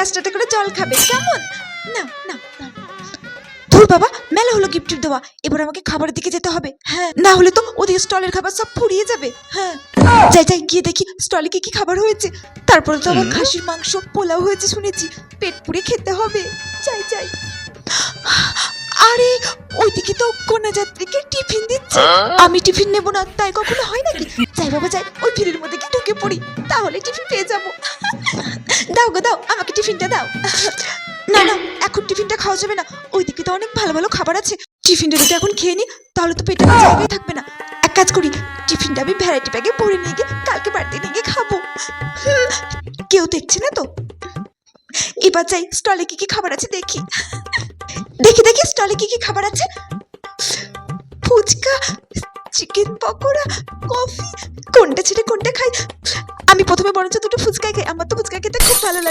গ্লাসটাতে করে জল খাবে কেমন? না না ধুর বাবা মেলা হলো গিফট দেওয়া। এবার আমাকে খাবারের দিকে যেতে হবে। হ্যাঁ। না হলে তো ওদের স্টলের খাবার সব ফুরিয়ে যাবে। হ্যাঁ। যাই যাই গিয়ে দেখি স্টলে কি কি খাবার হয়েছে। তারপরে তো আবার খাসির মাংস পোলাও হয়েছে শুনেছি। পেট পুড়ে খেতে হবে। যাই যাই। আরে ওইদিকে তো কন্যা যাত্রীকে টিফিন দিচ্ছে। আমি টিফিন নেব না তাই কখনো হয় নাকি? যাই বাবা যাই ওই ভিড়ের মধ্যে কি ঢুকে পড়ি। তাহলে টিফিন পেয়ে যাব। দাও গো দাও আমাকে টিফিনটা দাও। না না এখন টিফিনটা খাওয়া যাবে না। ওইদিকে তো অনেক ভালো ভালো খাবার আছে। টিফিনটা যদি এখন খেয়ে নি তাহলে তো পেটে কোনো জায়গায় থাকবে না। এক কাজ করি টিফিনটা আমি ভ্যারাইটি ব্যাগে ভরে নিয়ে গিয়ে কালকে বাড়িতে নিয়ে গিয়ে খাব। কেউ দেখছে না তো? এবার যাই স্টলে কি কি খাবার আছে দেখি। দেখি দেখি স্টলে কি কি খাবার আছে? ফুচকা চিকেন পকোড়া কফি কোনটা ছেড়ে কোনটা খাই? আমি প্রথমে বরঞ্চ দুটো ফুচকা খাই আমার তো ফুচকা ভালো লাগে